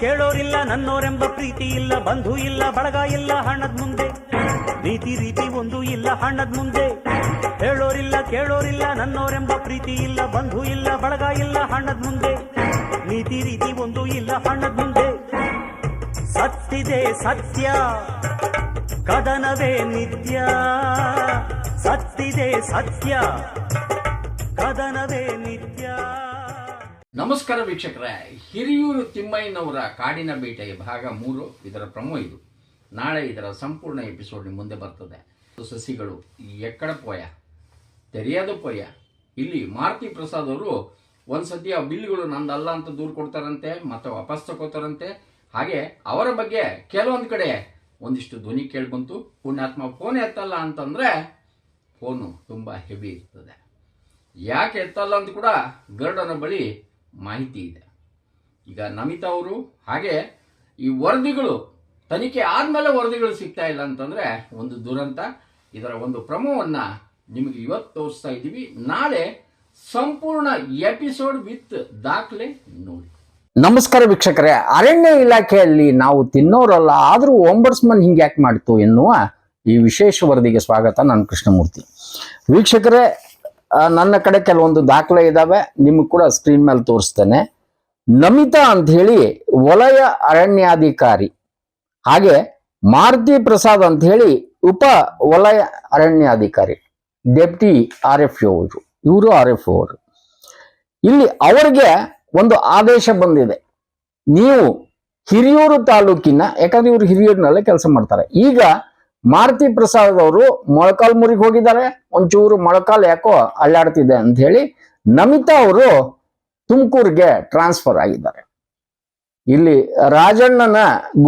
ಕೇಳೋರಿಲ್ಲ, ನನ್ನೋರೆಂಬ ಪ್ರೀತಿ ಇಲ್ಲ, ಬಂಧು ಇಲ್ಲ, ಬಳಗ ಇಲ್ಲ, ಹಣದ ಮುಂದೆ. ನೀತಿ ರೀತಿ ಒಂದು ಇಲ್ಲ, ಹಣದ ಮುಂದೆ. ಹೇಳೋರಿಲ್ಲ, ಕೇಳೋರಿಲ್ಲ, ನನ್ನೋರೆಂಬ ಪ್ರೀತಿ ಇಲ್ಲ, ಬಂಧು ಇಲ್ಲ, ಬಳಗ ಇಲ್ಲ, ಹಣದ ಮುಂದೆ. ನೀತಿ ರೀತಿ ಒಂದು ಇಲ್ಲ, ಹಣದ ಮುಂದೆ. ಸತ್ತಿದೆ ಸತ್ಯ, ಕದನವೇ ನಿತ್ಯ. ಸತ್ತಿದೆ ಸತ್ಯ, ಕದನವೇ ನಿತ್ಯ. ನಮಸ್ಕಾರ ವೀಕ್ಷಕರೇ. ಹಿರಿಯೂರು ತಿಮ್ಮಯ್ಯನವರ ಕಾಡಿನ ಬೇಟೆ ಭಾಗ ಮೂರು, ಇದರ ಪ್ರಮೋ ಇದು. ನಾಳೆ ಇದರ ಸಂಪೂರ್ಣ ಎಪಿಸೋಡ್ ಮುಂದೆ ಬರ್ತದೆ. ಸಸಿಗಳು ಎಕ್ಕಡ ಪೋಯ, ತೆರೆಯದು ಪೋಯ. ಇಲ್ಲಿ ಮಾರುತಿ ಪ್ರಸಾದ್ ಅವರು ಒಂದ್ಸತಿ ಆ ಬಿಲ್ಗಳು ನಂದಲ್ಲ ಅಂತ ದೂರು ಕೊಡ್ತಾರಂತೆ, ಮತ್ತೆ ವಾಪಸ್ ತಗೋತಾರಂತೆ ಹಾಗೆ ಅವರ ಬಗ್ಗೆ ಕೆಲವೊಂದು ಕಡೆ ಒಂದಿಷ್ಟು ಧ್ವನಿ ಕೇಳ್ಬಂತು ಪುಣ್ಯಾತ್ಮ ಫೋನ್ ಎತ್ತಲ್ಲ ಅಂತಂದ್ರೆ ಫೋನು ತುಂಬಾ ಹೆವಿ ಇರ್ತದೆ. ಯಾಕೆ ಎತ್ತಲ್ಲ ಅಂತ ಕೂಡ ಗರ್ಡನ ಬಳಿ ಮಾಹಿತಿ ಇದೆ. ಈಗ ನಮಿತಾ ಅವರು ಹಾಗೆ ಈ ವರದಿಗಳು, ತನಿಖೆ ಆದಮೇಲೆ ವರದಿಗಳು ಸಿಗ್ತಾ ಇಲ್ಲ ಅಂತಂದ್ರೆ ಒಂದು ದುರಂತ. ಇದರ ಒಂದು ಕ್ರಮವನ್ನು ನಿಮಗೆ ಇವತ್ತು ತೋರಿಸ್ತಾ ಇದ್ದೀವಿ. ನಾಳೆ ಸಂಪೂರ್ಣ ಎಪಿಸೋಡ್ ವಿತ್ ದಾಖಲೆ ನೋಡಿ. ನಮಸ್ಕಾರ ವೀಕ್ಷಕರೇ. ಅರಣ್ಯ ಇಲಾಖೆಯಲ್ಲಿ ನಾವು ತಿನ್ನೋರಲ್ಲ, ಆದರೂ ಒಂಬರ್ಸ್ಮನ್ ಹಿಂಗೆ ಯಾಕೆ ಮಾಡಿತು ಎನ್ನುವ ಈ ವಿಶೇಷ ವರದಿಗೆ ಸ್ವಾಗತ. ನಾನು ಕೃಷ್ಣಮೂರ್ತಿ. ವೀಕ್ಷಕರೇ ನನ್ನ ಕಡೆ ಕೆಲವೊಂದು ದಾಖಲೆ ಇದಾವೆ, ನಿಮಗೆ ಕೂಡ ಸ್ಕ್ರೀನ್ ಮೇಲೆ ತೋರಿಸ್ತೇನೆ. ನಮಿತಾ ಅಂತ ಹೇಳಿ ವಲಯ ಅರಣ್ಯಾಧಿಕಾರಿ. ಹಾಗೆ ಮಾರುತಿ ಪ್ರಸಾದ್ ಅಂತ ಹೇಳಿ ಉಪ ವಲಯ ಅರಣ್ಯಾಧಿಕಾರಿ, ಡೆಪ್ಟಿ ಆರ್ ಎಫ್ ಅವರು. ಇವರು ಆರ್ ಎಫ್ ಅವರು. ಇಲ್ಲಿ ಅವರಿಗೆ ಒಂದು ಆದೇಶ ಬಂದಿದೆ. ನೀವು ಹಿರಿಯೂರು ತಾಲೂಕಿನ, ಯಾಕಂದ್ರೆ ಇವರು ಹಿರಿಯೂರಿನಲ್ಲೇ ಕೆಲಸ ಮಾಡ್ತಾರೆ. ಈಗ ಮಾರುತಿ ಪ್ರಸಾದ್ ಅವರು ಮೊಳಕಾಲ್ಮೂರಿಗೆ ಹೋಗಿದ್ದಾರೆ. ಒಂಚೂರು ಮೊಳಕಾಲ್ ಯಾಕೋ ಅಲ್ಲಾಡ್ತಿದೆ ಅಂತ ಹೇಳಿ ನಮಿತಾ ಅವರು ತುಮಕೂರಿಗೆ ಟ್ರಾನ್ಸ್ಫರ್ ಆಗಿದ್ದಾರೆ. ಇಲ್ಲಿ ರಾಜಣ್ಣನ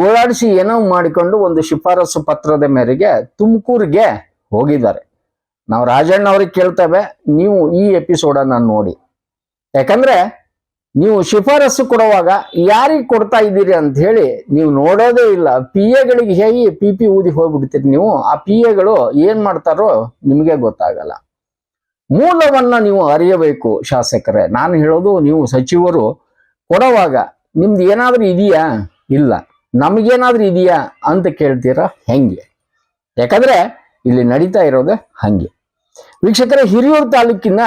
ಗೋಳಾಡಿಸಿ ಏನೋ ಮಾಡಿಕೊಂಡು ಒಂದು ಶಿಫಾರಸು ಪತ್ರದ ಮೇರೆಗೆ ತುಮಕೂರಿಗೆ ಹೋಗಿದ್ದಾರೆ. ನಾವು ರಾಜಣ್ಣ ಅವ್ರಿಗೆ ಕೇಳ್ತೇವೆ. ನೀವು ಈ ಎಪಿಸೋಡನ್ನ ನೋಡಿ. ಯಾಕಂದ್ರೆ ನೀವು ಶಿಫಾರಸು ಕೊಡುವಾಗ ಯಾರಿಗೆ ಕೊಡ್ತಾ ಇದ್ದೀರಿ ಅಂತ ಹೇಳಿ ನೀವು ನೋಡೋದೇ ಇಲ್ಲ. ಪಿ ಎಗಳಿಗೆ ಹೇಗೆ ಪಿ ಪಿ ಊದಿ ಹೋಗ್ಬಿಡ್ತೀರಿ ನೀವು? ಆ ಪಿ ಎಗಳು ಏನ್ ಮಾಡ್ತಾರೋ ನಿಮಗೆ ಗೊತ್ತಾಗಲ್ಲ. ಮೂಲವನ್ನ ನೀವು ಅರಿಯಬೇಕು ಶಾಸಕರೇ. ನಾನು ಹೇಳೋದು ನೀವು ಸಚಿವರು ಕೊಡುವಾಗ ನಿಮ್ದು ಏನಾದ್ರೂ ಇದೆಯಾ? ಇಲ್ಲ. ನಮಗೇನಾದ್ರೂ ಇದೆಯಾ ಅಂತ ಕೇಳ್ತೀರಾ? ಹೆಂಗೆ? ಯಾಕಂದ್ರೆ ಇಲ್ಲಿ ನಡೀತಾ ಇರೋದು ಹಂಗೆ. ವೀಕ್ಷಕರೇ, ಹಿರಿಯೂರು ತಾಲೂಕಿನ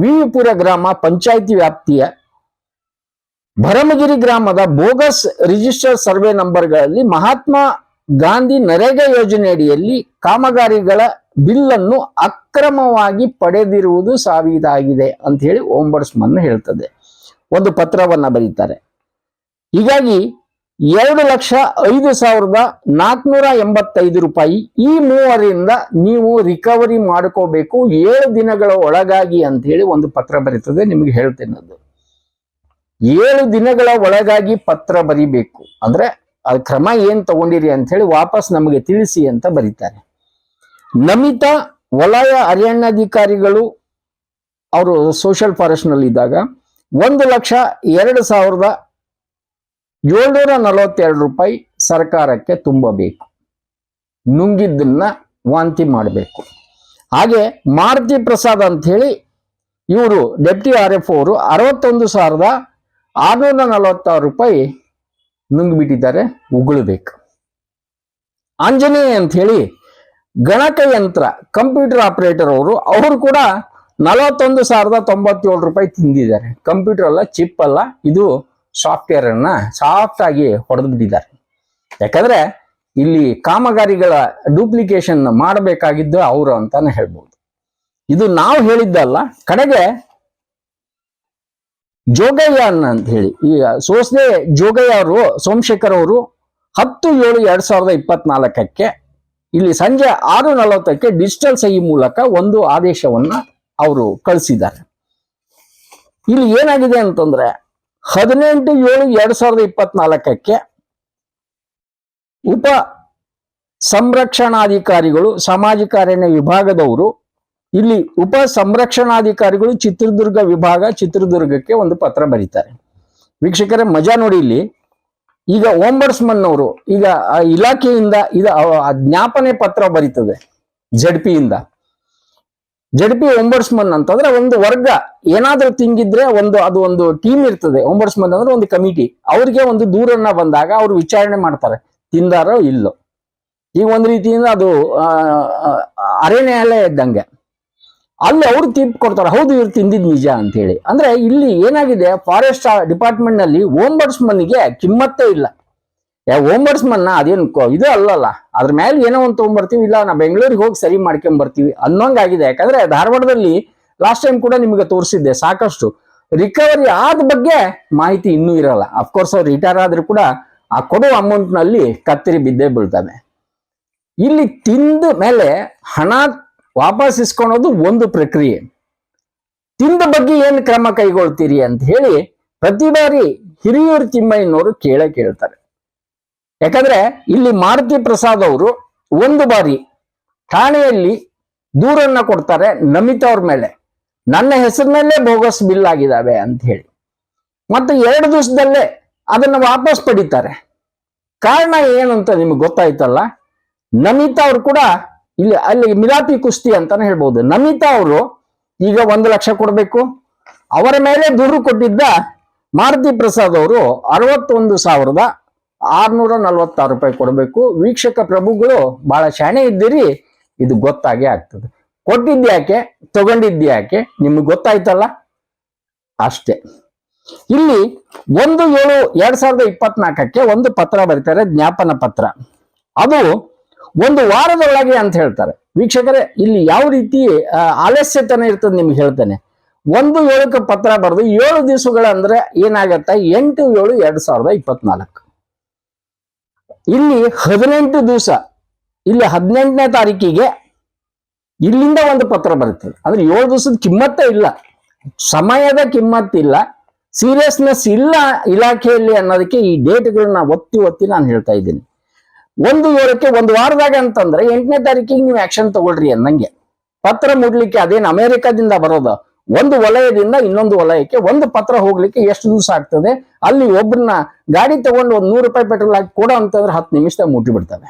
ವಿವಿಪುರ ಗ್ರಾಮ ಪಂಚಾಯಿತಿ ವ್ಯಾಪ್ತಿಯ ಭರಮಗಿರಿ ಗ್ರಾಮದ ಬೋಗಸ್ ರಿಜಿಸ್ಟರ್ ಸರ್ವೆ ನಂಬರ್ಗಳಲ್ಲಿ ಮಹಾತ್ಮ ಗಾಂಧಿ ನರೇಗಾ ಯೋಜನೆಯಡಿಯಲ್ಲಿ ಕಾಮಗಾರಿಗಳ ಬಿಲ್ಲನ್ನು ಅಕ್ರಮವಾಗಿ ಪಡೆದಿರುವುದು ಸಾಬೀತಾಗಿದೆ ಅಂತ ಹೇಳಿ ಓಂಬರ್ಸ್ಮನ್ ಹೇಳ್ತದೆ. ಒಂದು ಪತ್ರವನ್ನ ಬರೀತಾರೆ. ಹೀಗಾಗಿ ಎರಡು ಲಕ್ಷ ಐದು ಸಾವಿರದ ನಾಲ್ಕುನೂರ ಎಂಬತ್ತೈದು ರೂಪಾಯಿ ಈ ಮೂವರಿಂದ ನೀವು ರಿಕವರಿ ಮಾಡ್ಕೋಬೇಕು ಏಳು ದಿನಗಳ ಒಳಗಾಗಿ ಅಂತ ಹೇಳಿ ಒಂದು ಪತ್ರ ಬರೀತದೆ. ನಿಮಗೆ ಹೇಳ್ತೇನೆ ಅದು ಏಳು ದಿನಗಳ ಒಳಗಾಗಿ ಪತ್ರ ಬರಿಬೇಕು. ಅಂದ್ರೆ ಅದ್ ಕ್ರಮ ಏನ್ ತಗೊಂಡಿರಿ ಅಂತ ಹೇಳಿ ವಾಪಸ್ ನಮಗೆ ತಿಳಿಸಿ ಅಂತ ಬರೀತಾರೆ. ನಮಿತ ವಲಯ ಅರಣ್ಯಾಧಿಕಾರಿಗಳು ಅವರು ಸೋಷಿಯಲ್ ಫಾರೆಸ್ಟ್ನಲ್ಲಿ ಇದ್ದಾಗ ಒಂದು ಲಕ್ಷ ಎರಡು ಸಾವಿರದ ಏಳ್ನೂರ ನಲವತ್ತೆರಡು ರೂಪಾಯಿ ಸರ್ಕಾರಕ್ಕೆ ತುಂಬಬೇಕು. ನುಂಗಿದ್ದನ್ನ ವಾಂತಿ ಮಾಡಬೇಕು. ಹಾಗೆ ಮಾರುತಿ ಪ್ರಸಾದ್ ಅಂತ ಹೇಳಿ ಇವರು ಡೆಪ್ಟಿ ಆರ್ ಎಫ್ ಅವರು ಅರವತ್ತೊಂದು ಸಾವಿರದ ಆರ್ನೂರ ನಲವತ್ತಾರು ರೂಪಾಯಿ ನುಂಗ್ಬಿಟ್ಟಿದ್ದಾರೆ ಉಗುಳಬೇಕು ಆಂಜನೇಯ ಅಂತ ಹೇಳಿ ಗಣಕಯಂತ್ರ, ಕಂಪ್ಯೂಟರ್ ಆಪರೇಟರ್ ಅವರು ಅವರು ಕೂಡ ನಲವತ್ತೊಂದು ಸಾವಿರದ ತೊಂಬತ್ತೇಳು ರೂಪಾಯಿ ತಿಂದಿದ್ದಾರೆ. ಕಂಪ್ಯೂಟರ್ ಅಲ್ಲ, ಚಿಪ್ ಅಲ್ಲ, ಇದು ಸಾಫ್ಟ್ವೇರ್ ಅನ್ನ ಸಾಫ್ಟ್ ಆಗಿ ಹೊಡೆದು ಬಿಟ್ಟಿದ್ದಾರೆ ಯಾಕಂದ್ರೆ ಇಲ್ಲಿ ಕಾಮಗಾರಿಗಳ ಡೂಪ್ಲಿಕೇಶನ್ ಮಾಡಬೇಕಾಗಿದ್ದು ಅವರು ಅಂತಾನೆ ಹೇಳ್ಬೋದು. ಇದು ನಾವು ಹೇಳಿದ್ದಲ್ಲ, ಕಡೆಗೆ ಜೋಗಯ್ಯ ಅಂತ ಹೇಳಿ. ಈ ಸೋಸ್ದೆ ಜೋಗಯ್ಯ ಅವರು, ಸೋಮಶೇಖರ್ ಅವರು ಹತ್ತು ಏಳು ಎರಡ್ ಸಾವಿರದ ಇಪ್ಪತ್ನಾಲ್ಕಕ್ಕೆ ಇಲ್ಲಿ ಸಂಜೆ ಆರು ನಲವತ್ತಕ್ಕೆ ಡಿಜಿಟಲ್ ಸಹಿ ಮೂಲಕ ಒಂದು ಆದೇಶವನ್ನ ಅವರು ಕಳಿಸಿದ್ದಾರೆ. ಇಲ್ಲಿ ಏನಾಗಿದೆ ಅಂತಂದ್ರೆ ಹದಿನೆಂಟು ಏಳು ಎರಡ್ ಸಾವಿರದ ಇಪ್ಪತ್ನಾಲ್ಕಕ್ಕೆ ಉಪ ಸಂರಕ್ಷಣಾಧಿಕಾರಿಗಳು, ಸಮಾಜ ಕಾರ್ಯನ ವಿಭಾಗದವರು ಇಲ್ಲಿ ಉಪ ಸಂರಕ್ಷಣಾಧಿಕಾರಿಗಳು ಚಿತ್ರದುರ್ಗ ವಿಭಾಗ ಚಿತ್ರದುರ್ಗಕ್ಕೆ ಒಂದು ಪತ್ರ ಬರೀತಾರೆ. ವೀಕ್ಷಕರೇ, ಮಜಾ ನೋಡಿ ಇಲ್ಲಿ. ಈಗ ಓಂಬರ್ಸ್ಮನ್ ಅವರು ಈಗ ಆ ಇಲಾಖೆಯಿಂದ ಇದು ಜ್ಞಾಪನೆ ಪತ್ರ ಬರೀತದೆ ಜಡ್ ಪಿಯಿಂದ ಜಡ್ ಪಿ ಓಂಬರ್ಸ್ಮನ್ ಅಂತಂದ್ರೆ ಒಂದು ವರ್ಗ, ಏನಾದ್ರೂ ತಿಂಗಿದ್ರೆ ಒಂದು, ಅದು ಒಂದು ಟೀಮ್ ಇರ್ತದೆ ಓಂಬರ್ಸ್ಮನ್ ಅಂದ್ರೆ ಒಂದು ಕಮಿಟಿ. ಅವ್ರಿಗೆ ಒಂದು ದೂರನ್ನ ಬಂದಾಗ ಅವ್ರು ವಿಚಾರಣೆ ಮಾಡ್ತಾರೆ, ತಿಂದಾರೋ ಇಲ್ಲೋ. ಈಗ ಒಂದು ರೀತಿಯಿಂದ ಅದು ಅರೆ ನ್ಯಾಯಾಲಯ ಇದ್ದಂಗೆ. ಅಲ್ಲಿ ಅವ್ರು ತೀರ್ಪು ಕೊಡ್ತಾರೆ. ಹೌದು, ಇವ್ರು ತಿಂದಿದ್ ನಿಜ ಅಂತ ಹೇಳಿ. ಅಂದ್ರೆ ಇಲ್ಲಿ ಏನಾಗಿದೆ ಫಾರೆಸ್ಟ್ ಡಿಪಾರ್ಟ್ಮೆಂಟ್ನಲ್ಲಿ ಓಂಬರ್ಸ್ಮನ್ಗೆ ಕಿಮ್ಮತ್ತೇ ಇಲ್ಲ. ಓಂಬರ್ಸ್ಮನ್ ಅದೇನು ಇದು ಅಲ್ಲಲ್ಲ. ಅದ್ರ ಮೇಲೆ ಏನೋ ಒಂದು ತಗೊಂಡ್ಬರ್ತೀವಿ ಇಲ್ಲ ನಾ ಬೆಂಗಳೂರಿಗೆ ಹೋಗಿ ಸರಿ ಮಾಡ್ಕೊಂಡ್ ಬರ್ತೀವಿ ಅನ್ನೋಂಗಾಗಿದೆ. ಯಾಕಂದ್ರೆ ಧಾರವಾಡದಲ್ಲಿ ಲಾಸ್ಟ್ ಟೈಮ್ ಕೂಡ ನಿಮಗೆ ತೋರಿಸಿದ್ದೆ ಸಾಕಷ್ಟು. ರಿಕವರಿ ಆದ ಬಗ್ಗೆ ಮಾಹಿತಿ ಇನ್ನೂ ಇರಲ್ಲ. ಅಫ್ಕೋರ್ಸ್ ಅವ್ರು ರಿಟೈರ್ ಆದ್ರೂ ಕೂಡ ಆ ಕೊಡೋ ಅಮೌಂಟ್ನಲ್ಲಿ ಕತ್ತರಿ ಬಿದ್ದೇ ಬೀಳ್ತಾನೆ ಇಲ್ಲಿ ತಿಂದ ಮೇಲೆ ಹಣ ವಾಪಸ್ ಇಸ್ಕೊಳೋದು ಒಂದು ಪ್ರಕ್ರಿಯೆ. ತಿಂದ ಬಗ್ಗೆ ಏನು ಕ್ರಮ ಕೈಗೊಳ್ತೀರಿ ಅಂತ ಹೇಳಿ ಪ್ರತಿ ಬಾರಿ ಹಿರಿಯೂರು ತಿಮ್ಮಯ್ಯನವರು ಕೇಳ ಕೇಳ್ತಾರೆ. ಯಾಕಂದ್ರೆ ಇಲ್ಲಿ ಮಾರುತಿ ಪ್ರಸಾದ್ ಅವರು ಒಂದು ಬಾರಿ ಠಾಣೆಯಲ್ಲಿ ದೂರನ್ನ ಕೊಡ್ತಾರೆ ನಮಿತಾ ಅವ್ರ ಮೇಲೆ. ನನ್ನ ಹೆಸರಿನಲ್ಲೇ ಬೋಗಸ್ ಬಿಲ್ ಆಗಿದಾವೆ ಅಂತ ಹೇಳಿ. ಮತ್ತೆ ಎರಡು ದಿವಸದಲ್ಲೇ ಅದನ್ನ ವಾಪಸ್ ಪಡಿತಾರೆ. ಕಾರಣ ಏನು ಅಂತ ನಿಮ್ಗೆ ಗೊತ್ತಾಯ್ತಲ್ಲ? ನಮಿತಾ ಅವ್ರು ಕೂಡ ಇಲ್ಲಿ ಅಲ್ಲಿ ಮಿಲಾಪಿ ಕುಸ್ತಿ ಅಂತಾನೆ ಹೇಳ್ಬೋದು. ನಮಿತಾ ಅವರು ಈಗ ಒಂದು ಲಕ್ಷ ಕೊಡಬೇಕು. ಅವರ ಮೇಲೆ ದೂರು ಕೊಟ್ಟಿದ್ದ ಮಾರುತಿ ಪ್ರಸಾದ್ ಅವರು ಅರವತ್ತೊಂದು ಸಾವಿರದ ಆರ್ನೂರ ನಲ್ವತ್ತಾರು ರೂಪಾಯಿ ಕೊಡಬೇಕು. ವೀಕ್ಷಕ ಪ್ರಭುಗಳು ಬಹಳ ಶಾಣೆ ಇದ್ದೀರಿ, ಇದು ಗೊತ್ತಾಗೇ ಆಗ್ತದೆ. ಕೊಟ್ಟಿದ್ಯಾಕೆ ತಗೊಂಡಿದ್ಯಾಕೆ ನಿಮ್ಗೆ ಗೊತ್ತಾಯ್ತಲ್ಲ? ಅಷ್ಟೇ. ಇಲ್ಲಿ ಒಂದು ಏಳು ಎರಡ್ ಸಾವಿರದ ಇಪ್ಪತ್ನಾಲ್ಕಕ್ಕೆ ಒಂದು ಪತ್ರ ಬರೀತಾರೆ, ಜ್ಞಾಪನ ಪತ್ರ. ಅದು ಒಂದು ವಾರದೊಳಗೆ ಅಂತ ಹೇಳ್ತಾರೆ. ವೀಕ್ಷಕರೇ, ಇಲ್ಲಿ ಯಾವ ರೀತಿ ಆಲಸ್ಯತನ ಇರ್ತದೆ ನಿಮ್ಗೆ ಹೇಳ್ತೇನೆ. ಒಂದು ಏಳಕ್ಕೆ ಪತ್ರ ಬರೆದು ಏಳು ದಿವಸಗಳಂದ್ರೆ ಏನಾಗತ್ತೆ? ಎಂಟು ಏಳು ಎರಡು ಸಾವಿರದ ಇಪ್ಪತ್ನಾಲ್ಕು. ಇಲ್ಲಿ ಹದಿನೆಂಟು ದಿವಸ, ಇಲ್ಲಿ ಹದಿನೆಂಟನೇ ತಾರೀಕಿಗೆ ಇಲ್ಲಿಂದ ಒಂದು ಪತ್ರ ಬರುತ್ತದೆ ಅಂದ್ರೆ ಏಳು ದಿವಸದ ಕಿಮ್ಮತ್ತೇ ಇಲ್ಲ. ಸಮಯದ ಕಿಮ್ಮತ್ತಿಲ್ಲ. ಸೀರಿಯಸ್ನೆಸ್ ಇಲ್ಲ ಇಲಾಖೆಯಲ್ಲಿ ಅನ್ನೋದಕ್ಕೆ ಈ ಡೇಟ್ಗಳನ್ನ ಒತ್ತಿ ಒತ್ತಿ ನಾನು ಹೇಳ್ತಾ ಇದ್ದೀನಿ. ಒಂದು ಏಳಕ್ಕೆ ಒಂದು ವಾರದಾಗ ಅಂತಂದ್ರೆ ಎಂಟನೇ ತಾರೀಕಿಗೆ ನೀವು ಆಕ್ಷನ್ ತಗೊಳ್ರಿ ಅನ್ನಂಗೆ. ಪತ್ರ ಮುಡ್ಲಿಕ್ಕೆ ಅದೇನು ಅಮೆರಿಕದಿಂದ ಬರೋದು, ಒಂದು ವಲಯದಿಂದ ಇನ್ನೊಂದು ವಲಯಕ್ಕೆ ಒಂದು ಪತ್ರ ಹೋಗ್ಲಿಕ್ಕೆ ಎಷ್ಟು ದಿವಸ ಆಗ್ತದೆ, ಅಲ್ಲಿ ಒಬ್ಬರನ್ನ ಗಾಡಿ ತಗೊಂಡು ಒಂದು ನೂರು ರೂಪಾಯಿ ಪೆಟ್ರೋಲ್ ಹಾಕಿ ಕೊಡೋ ಅಂತಂದ್ರೆ ಹತ್ತು ನಿಮಿಷದಾಗ ಮುಟ್ಟಿ ಬಿಡ್ತವೆ.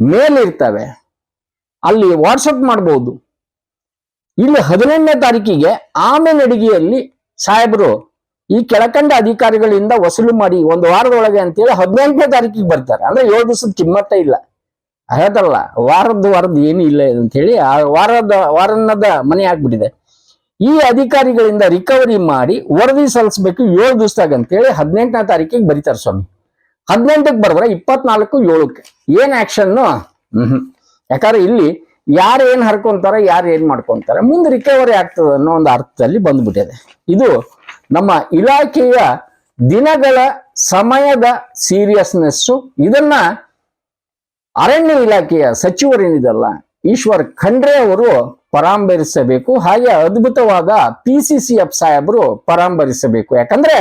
ಮೇಲ್ ಇರ್ತವೆ, ಅಲ್ಲಿ ವಾಟ್ಸಪ್ ಮಾಡ್ಬೋದು. ಇಲ್ಲಿ ಹದಿನೆಂಟನೇ ತಾರೀಕಿಗೆ ಆಮೇಲೆ ಅಡಿಗೆಯಲ್ಲಿ ಸಾಹೇಬರು ಈ ಕೆಳಕಂಡ ಅಧಿಕಾರಿಗಳಿಂದ ವಸೂಲು ಮಾಡಿ ಒಂದು ವಾರದೊಳಗೆ ಅಂತೇಳಿ ಹದಿನೆಂಟನೇ ತಾರೀಕಿಗೆ ಬರ್ತಾರೆ. ಅಂದ್ರೆ ಏಳು ದಿವಸದ ಕಿಮ್ಮತ್ತೇ ಇಲ್ಲ. ಹೇಳ್ತಾರಲ್ಲ ವಾರದ ವಾರದ ಏನು ಇಲ್ಲ ಅಂತ ಹೇಳಿ ಆ ವಾರದ ವಾರನ್ನದ ಮನೆ ಆಗ್ಬಿಟ್ಟಿದೆ ಈ ಅಧಿಕಾರಿಗಳಿಂದ ರಿಕವರಿ ಮಾಡಿ ವರದಿ ಸಲ್ಲಿಸ್ಬೇಕು ಏಳು ದಿವಸದಾಗ ಅಂತೇಳಿ ಹದಿನೆಂಟನೇ ತಾರೀಕಿಗೆ ಬರೀತಾರೆ ಸ್ವಾಮಿ. ಹದಿನೆಂಟಕ್ಕೆ ಬರೆದ್ರೆ ಇಪ್ಪತ್ನಾಲ್ಕು ಏಳಕ್ಕೆ. ಏನ್ ಆಕ್ಷನ್ ಹ್ಮ್. ಯಾಕಂದ್ರೆ ಇಲ್ಲಿ ಯಾರು ಏನ್ ಹರ್ಕೊಂತಾರೆ, ಯಾರು ಏನ್ ಮಾಡ್ಕೊಂತಾರೆ ಮುಂದೆ ರಿಕವರಿ ಆಗ್ತದೆ ಅನ್ನೋ ಒಂದು ಅರ್ಥದಲ್ಲಿ ಬಂದ್ಬಿಟ್ಟಿದೆ. ಇದು ನಮ್ಮ ಇಲಾಖೆಯ ದಿನಗಳ ಸಮಯದ ಸೀರಿಯಸ್ನೆಸ್ಸು, ಇದನ್ನ ಅರಣ್ಯ ಇಲಾಖೆಯ ಸಚಿವರೇನಿದಲ್ಲ, ಈಶ್ವರ್ ಖಂಡ್ರೆ ಅವರು ಪರಾಂಬರಿಸಬೇಕು, ಹಾಗೆ ಅದ್ಭುತವಾದ ಪಿ ಸಿ ಸಿ ಎಫ್ ಸಾಹೇಬರು ಪರಾಂಬರಿಸಬೇಕು. ಯಾಕಂದ್ರೆ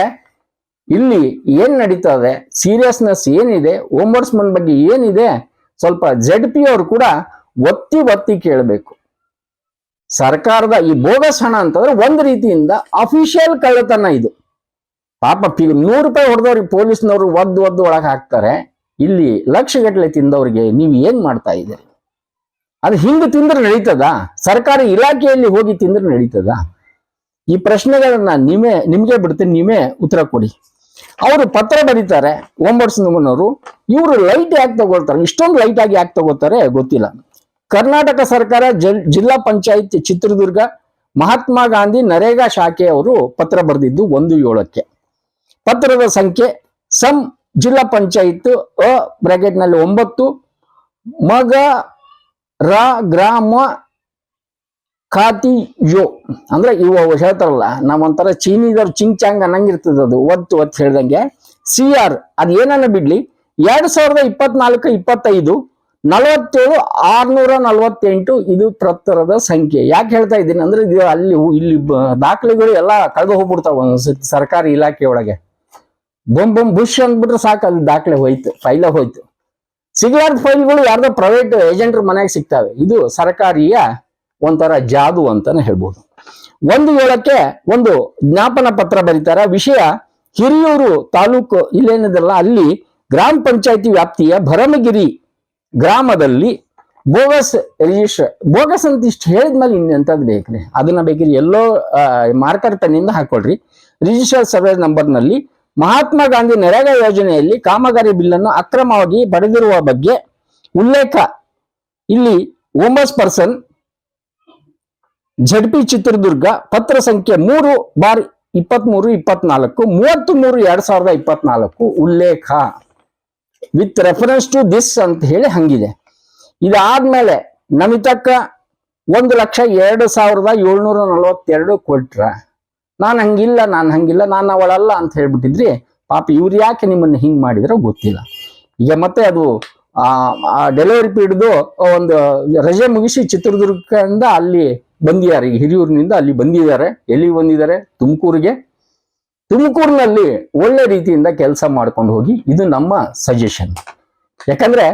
ಇಲ್ಲಿ ಏನ್ ನಡೀತಾ ಇದೆ ಸೀರಿಯಸ್ನೆಸ್ ಏನಿದೆ ಓಂಬರ್ಸ್ಮನ್ ಬಗ್ಗೆ ಏನಿದೆ, ಸ್ವಲ್ಪ ಜಡ್ ಪಿ ಅವರು ಕೂಡ ಒತ್ತಿ ಒತ್ತಿ ಕೇಳಬೇಕು. ಸರ್ಕಾರದ ಈ ಬೋಗಸ್ ಹಣ ಅಂತಂದ್ರೆ ಒಂದು ರೀತಿಯಿಂದ ಅಫಿಷಿಯಲ್ ಕಳ್ಳತನ ಇದು. ಪಾಪ ಪಿ, ನೂರು ರೂಪಾಯಿ ಹೊಡೆದವ್ರಿಗೆ ಪೊಲೀಸ್ನವರು ಒದ್ದು ಒದ್ದು ಒಳಗೆ ಹಾಕ್ತಾರೆ. ಇಲ್ಲಿ ಲಕ್ಷಗಟ್ಟಲೆ ತಿಂದವ್ರಿಗೆ ನೀವು ಏನ್ ಮಾಡ್ತಾ ಇದ್ದೀರಿ? ಅದು ಹಿಂಗೆ ತಿಂದ್ರೆ ನಡೀತದ? ಸರ್ಕಾರಿ ಇಲಾಖೆಯಲ್ಲಿ ಹೋಗಿ ತಿಂದ್ರೆ ನಡೀತದ? ಈ ಪ್ರಶ್ನೆಗಳನ್ನ ನೀವೇ ನಿಮ್ಗೆ ಬಿಡ್ತೀನಿ ನೀವೇ ಉತ್ತರ ಕೊಡಿ. ಅವರು ಪತ್ರ ಬರೀತಾರೆ ಒಂಬರ್ಸ್ನವರು ಇವರು ಲೈಟ್ ಯಾಕೆ ತಗೊಳ್ತಾರೆ? ಇಷ್ಟೊಂದು ಲೈಟ್ ಆಗಿ ಯಾಕೆ ತಗೋತಾರೆ ಗೊತ್ತಿಲ್ಲ. ಕರ್ನಾಟಕ ಸರ್ಕಾರ ಜಲ್ ಜಿಲ್ಲಾ ಪಂಚಾಯತ್ ಚಿತ್ರದುರ್ಗ ಮಹಾತ್ಮ ಗಾಂಧಿ ನರೇಗಾ ಶಾಖೆಯವರು ಪತ್ರ ಬರೆದಿದ್ದು ಒಂದು ಏಳಕ್ಕೆ. ಪತ್ರದ ಸಂಖ್ಯೆ ಸಂ ಜಿಲ್ಲಾ ಪಂಚಾಯತ್ ಅ ಬ್ರಾಕೆಟ್ನಲ್ಲಿ ಒಂಬತ್ತು, ಮಗ ರ ಗ್ರಾಮ ಖಾತಿ ಯೋ. ಅಂದ್ರೆ ಇವು ಹೇಳ್ತಾರಲ್ಲ, ನಾವೊಂಥರ ಚೀನಿದವ್ರು ಚಿಂಗ್ ಚಾಂಗ್ ಅನ್ನಂಗಿರ್ತದೆ ಅದು, ಒತ್ತು ಒತ್ತು ಹೇಳ್ದಂಗೆ. ಸಿ ಆರ್ ಅದ್ ಏನನ್ನ ಬಿಡ್ಲಿ? ಎರಡ್ ಸಾವಿರದ ಇಪ್ಪತ್ನಾಲ್ಕು, ಇಪ್ಪತ್ತೈದು ನಲವತ್ತೇಳು, ಆರ್ನೂರ ನಲವತ್ತೆಂಟು ಇದು ಪ್ರತ್ತರದ ಸಂಖ್ಯೆ. ಯಾಕೆ ಹೇಳ್ತಾ ಇದ್ದೀನಿ ಅಂದ್ರೆ ಇದು ಅಲ್ಲಿ ಇಲ್ಲಿ ದಾಖಲೆಗಳು ಎಲ್ಲ ಕಳೆದು ಹೋಗ್ಬಿಡ್ತಾವ ಸರ್ಕಾರಿ ಇಲಾಖೆ ಒಳಗೆ. ಬೊಂಬ್ ಬುಷ್ ಅಂದ್ಬಿಟ್ರೆ ಸಾಕು, ಅಲ್ಲಿ ದಾಖಲೆ ಹೋಯ್ತು, ಫೈಲ ಹೋಯ್ತು. ಸಿಗಲಾರ್ದ ಫೈಲ್ಗಳು ಯಾರ್ದೋ ಪ್ರೈವೇಟ್ ಏಜೆಂಟ್ರ ಮನೆಗೆ ಸಿಗ್ತಾವೆ. ಇದು ಸರ್ಕಾರಿಯ ಒಂಥರ ಜಾದು ಅಂತಾನೆ ಹೇಳ್ಬೋದು. ಒಂದು ಏಳಕ್ಕೆ ಒಂದು ಜ್ಞಾಪನ ಪತ್ರ ಬರೀತಾರೆ. ವಿಷಯ, ಹಿರಿಯೂರು ತಾಲೂಕು ಇಲ್ಲೇನಿದೆಲ್ಲ, ಅಲ್ಲಿ ಗ್ರಾಮ ಪಂಚಾಯತಿ ವ್ಯಾಪ್ತಿಯ ಭರಮಗಿರಿ ಗ್ರಾಮದಲ್ಲಿ ಬೋಗಸ್ ರಿಜಿಸ್ಟರ್, ಬೋಗಸ್ ಅಂತ ಇಷ್ಟು ಹೇಳಿದ್ಮೇಲೆ ಇನ್ನೆಂಥದ್ದು ಬೇಕ್ರಿ? ಅದನ್ನ ಬೇಕ್ರಿ ಎಲ್ಲೋ ಮಾರ್ಕರ್ ಪೆನ್ನಿಂದ ಹಾಕೊಳ್ರಿ. ರಿಜಿಸ್ಟರ್ ಸರ್ವೆ ನಂಬರ್ನಲ್ಲಿ ಮಹಾತ್ಮ ಗಾಂಧಿ ನರೇಗಾ ಯೋಜನೆಯಲ್ಲಿ ಕಾಮಗಾರಿ ಬಿಲ್ಲನ್ನು ಅಕ್ರಮವಾಗಿ ಪಡೆದಿರುವ ಬಗ್ಗೆ ಉಲ್ಲೇಖ. ಇಲ್ಲಿ ಓಂಬಸ್ ಪರ್ಸನ್ ಜಡ್ಪಿ ಚಿತ್ರದುರ್ಗ ಪತ್ರ ಸಂಖ್ಯೆ ಮೂರು ಬಾರ್ ಇಪ್ಪತ್ಮೂರು, ಇಪ್ಪತ್ನಾಲ್ಕು ಮೂವತ್ತು ಮೂರು ಎರಡ್ ಸಾವಿರದ ಇಪ್ಪತ್ನಾಲ್ಕು ಉಲ್ಲೇಖ. ವಿತ್ ರೆಫರೆನ್ಸ್ ಟು ದಿಸ್ ಅಂತ ಹೇಳಿ ಹಂಗಿದೆ. ಇದಾದ್ಮೇಲೆ ನಮಿತಕ್ಕ ಒಂದು ಲಕ್ಷ ಎರಡು ಸಾವಿರದ ಏಳ್ನೂರ ನಲವತ್ತೆರಡು ಕೊಟ್ರ, ನಾನು ಹಂಗಿಲ್ಲ ನಾನು ಹಂಗಿಲ್ಲ, ನಾನು ಅವಳಲ್ಲ ಅಂತ ಹೇಳ್ಬಿಟ್ಟಿದ್ರಿ, ಪಾಪ ಇವ್ರು ಯಾಕೆ ನಿಮ್ಮನ್ನ ಹಿಂಗ್ ಮಾಡಿದ್ರೋ ಗೊತ್ತಿಲ್ಲ. ಈಗ ಮತ್ತೆ ಅದು, ಆ ಡೆಲಿವರಿ ಪೀಡ್ದು ಒಂದು ರಜೆ ಮುಗಿಸಿ ಚಿತ್ರದುರ್ಗದಿಂದ ಅಲ್ಲಿ ಬಂದಿದ್ದಾರೆ ಈಗ ಹಿರಿಯೂರಿನಿಂದ ಅಲ್ಲಿ ಬಂದಿದ್ದಾರೆ ಎಲ್ಲಿ ಬಂದಿದ್ದಾರೆ? ತುಮಕೂರಿಗೆ. ತುಮಕೂರಿನಲ್ಲಿ ಒಳ್ಳೆ ರೀತಿಯಿಂದ ಕೆಲಸ ಮಾಡ್ಕೊಂಡು ಹೋಗಿ ಇದು ನಮ್ಮ ಸಜೆಷನ್ ಯಾಕಂದ್ರೆ,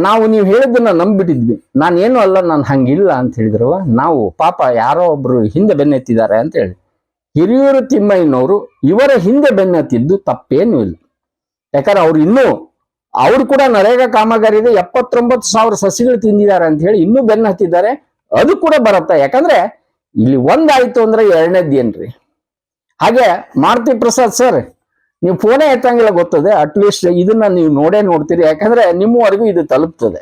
ನಾವು ನೀವು ಹೇಳಿದ್ದನ್ನ ನಂಬಿಟ್ಟಿದ್ವಿ ನಾನೇನು ಅಲ್ಲ, ನಾನು ಹಂಗಿಲ್ಲ ಅಂತ ಹೇಳಿದ್ರು ನಾವು ಪಾಪ ಯಾರೋ ಒಬ್ರು ಹಿಂದೆ ಬೆನ್ನೆತ್ತಿದ್ದಾರೆ ಅಂತ ಹೇಳಿ. ಹಿರಿಯೂರು ತಿಮ್ಮಯ್ಯನವರು ಇವರ ಹಿಂದೆ ಬೆನ್ನತ್ತಿದ್ದು ತಪ್ಪೇನೂ ಇಲ್ಲ. ಯಾಕಂದ್ರೆ ಅವ್ರು ಇನ್ನೂ, ಅವ್ರು ಕೂಡ ನರೇಗಾ ಕಾಮಗಾರಿದೆ ಎಪ್ಪತ್ತೊಂಬತ್ತು ಸಾವಿರ ಸಸಿಗಳು ತಿಂದಿದ್ದಾರೆ ಅಂತ ಹೇಳಿ ಇನ್ನೂ ಬೆನ್ನ ಹತ್ತಿದ್ದಾರೆ. ಅದು ಕೂಡ ಬರುತ್ತೆ? ಯಾಕಂದ್ರೆ, ಇಲ್ಲಿ ಒಂದಾಯ್ತು ಅಂದ್ರೆ ಎರಡನೇದೇನ್ರಿ ಹಾಗೆ ಮಾರುತಿ ಪ್ರಸಾದ್ ಸರ್, ನೀವು ಫೋನೇ ಎತ್ತಂಗಿಲ್ಲ ಗೊತ್ತದೆ ಅಟ್ಲೀಸ್ಟ್ ಇದನ್ನ ನೀವು ನೋಡೇ ನೋಡ್ತೀರಿ, ಯಾಕಂದ್ರೆ ನಿಮ್ಮವರೆಗೂ ಇದು ತಲುಪ್ತದೆ.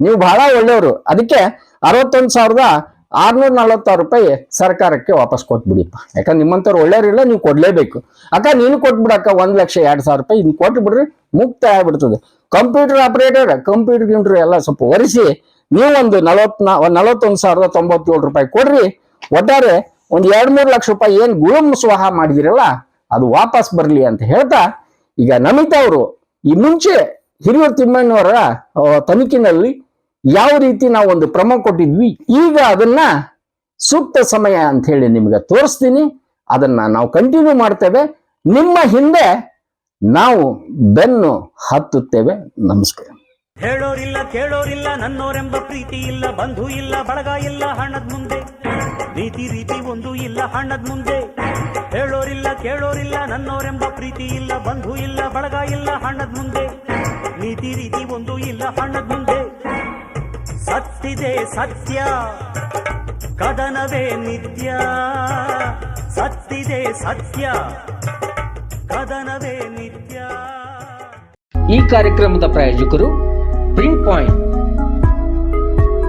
ನೀವು ಬಹಳ ಒಳ್ಳೆಯವರು. ಅದಕ್ಕೆ ಅರವತ್ತೊಂದು ಸಾವಿರದ ಆರ್ನೂರ ನಲವತ್ತಾರು ರೂಪಾಯಿ ಸರ್ಕಾರಕ್ಕೆ ವಾಪಸ್ ಕೊಟ್ಬಿಡಿಪ್ಪ. ಯಾಕಂದ್ರೆ ನಿಮ್ಮಂಥವ್ರು ಒಳ್ಳೆಯವರಿಲ್ಲ, ನೀವು ಕೊಡ್ಲೇಬೇಕು. ಅಕ್ಕ, ನೀನು ಕೊಟ್ಬಿಡಕ್ಕ ಒಂದ್ ಲಕ್ಷ ಎರಡ್ ಸಾವಿರ ರೂಪಾಯಿ ಇನ್ನು ಕೊಟ್ಟು ಬಿಡ್ರಿ ಮುಕ್ತ ಆಗ್ಬಿಡ್ತದೆ. ಕಂಪ್ಯೂಟರ್ ಆಪರೇಟರ್, ಕಂಪ್ಯೂಟರ್ ಎಲ್ಲ ಸ್ವಲ್ಪ ಒರೆಸಿ, ನೀವೊಂದು ನಲವತ್ನಾ ನಲವತ್ತೊಂದು ಸಾವಿರದ ತೊಂಬತ್ತೇಳು ರೂಪಾಯಿ ಕೊಡ್ರಿ. ಒಟ್ಟಾರೆ ಒಂದ್ ಎರಡ್ ಮೂರ್ ಲಕ್ಷ ರೂಪಾಯಿ ಏನ್ ಗುಳುಮ್ ಸ್ವಾಹ ಮಾಡಿದಿರಲ್ಲ, ಅದು ವಾಪಸ್ ಬರ್ಲಿ ಅಂತ ಹೇಳ್ತಾ, ಈಗ ನಮಿತಾ ಅವರು ಈ ಮುಂಚೆ ಹಿರಿಯೂರು ತಿಮ್ಮಣ್ಣವರ ತನಿಖೆನಲ್ಲಿ ಯಾವ ರೀತಿ ನಾವು ಒಂದು ಕ್ರಮ ಕೊಟ್ಟಿದ್ವಿ, ಈಗ ಅದನ್ನ ಸೂಕ್ತ ಸಮಯ ಅಂತ ಹೇಳಿ ನಿಮ್ಗೆ ತೋರಿಸ್ತೀನಿ. ಅದನ್ನ ನಾವು ಕಂಟಿನ್ಯೂ ಮಾಡ್ತೇವೆ. ನಿಮ್ಮ ಹಿಂದೆ ನಾವು ಬೆನ್ನು ಹತ್ತುತ್ತೇವೆ. ನಮಸ್ಕಾರ. ಹೇಳೋರಿಲ್ಲ, ಕೇಳೋರಿಲ್ಲ, ನನ್ನೋರೆಂಬ ಪ್ರೀತಿ ಇಲ್ಲ, ಬಂಧು ಇಲ್ಲ, ಬಳಗ ಇಲ್ಲ, ಹಣದ ಮುಂದೆ. ನೀತಿ ರೀತಿ ಒಂದು ಇಲ್ಲ ಹಣ್ಣದ ಮುಂದೆ. ಹೇಳೋರಿಲ್ಲ, ಕೇಳೋರಿಲ್ಲ, ನನ್ನೋರೆಂಬ ಪ್ರೀತಿ ಇಲ್ಲ, ಬಂಧು ಇಲ್ಲ, ಬಳಗ ಇಲ್ಲ ಹಣ್ಣದ ಮುಂದೆ. ನೀತಿ ರೀತಿ ಒಂದು ಇಲ್ಲ ಹಣ್ಣದ ಮುಂದೆ. ಸತ್ತಿದೆ ಸತ್ಯ, ಕದನವೇ ನಿತ್ಯ. ಸತ್ತಿದೆ ಸತ್ಯ, ಕದನವೇ ನಿತ್ಯ. ಈ ಕಾರ್ಯಕ್ರಮದ ಪ್ರಾಯೋಜಕರು ಪ್ರಿಂಟ್ ಪಾಯಿಂಟ್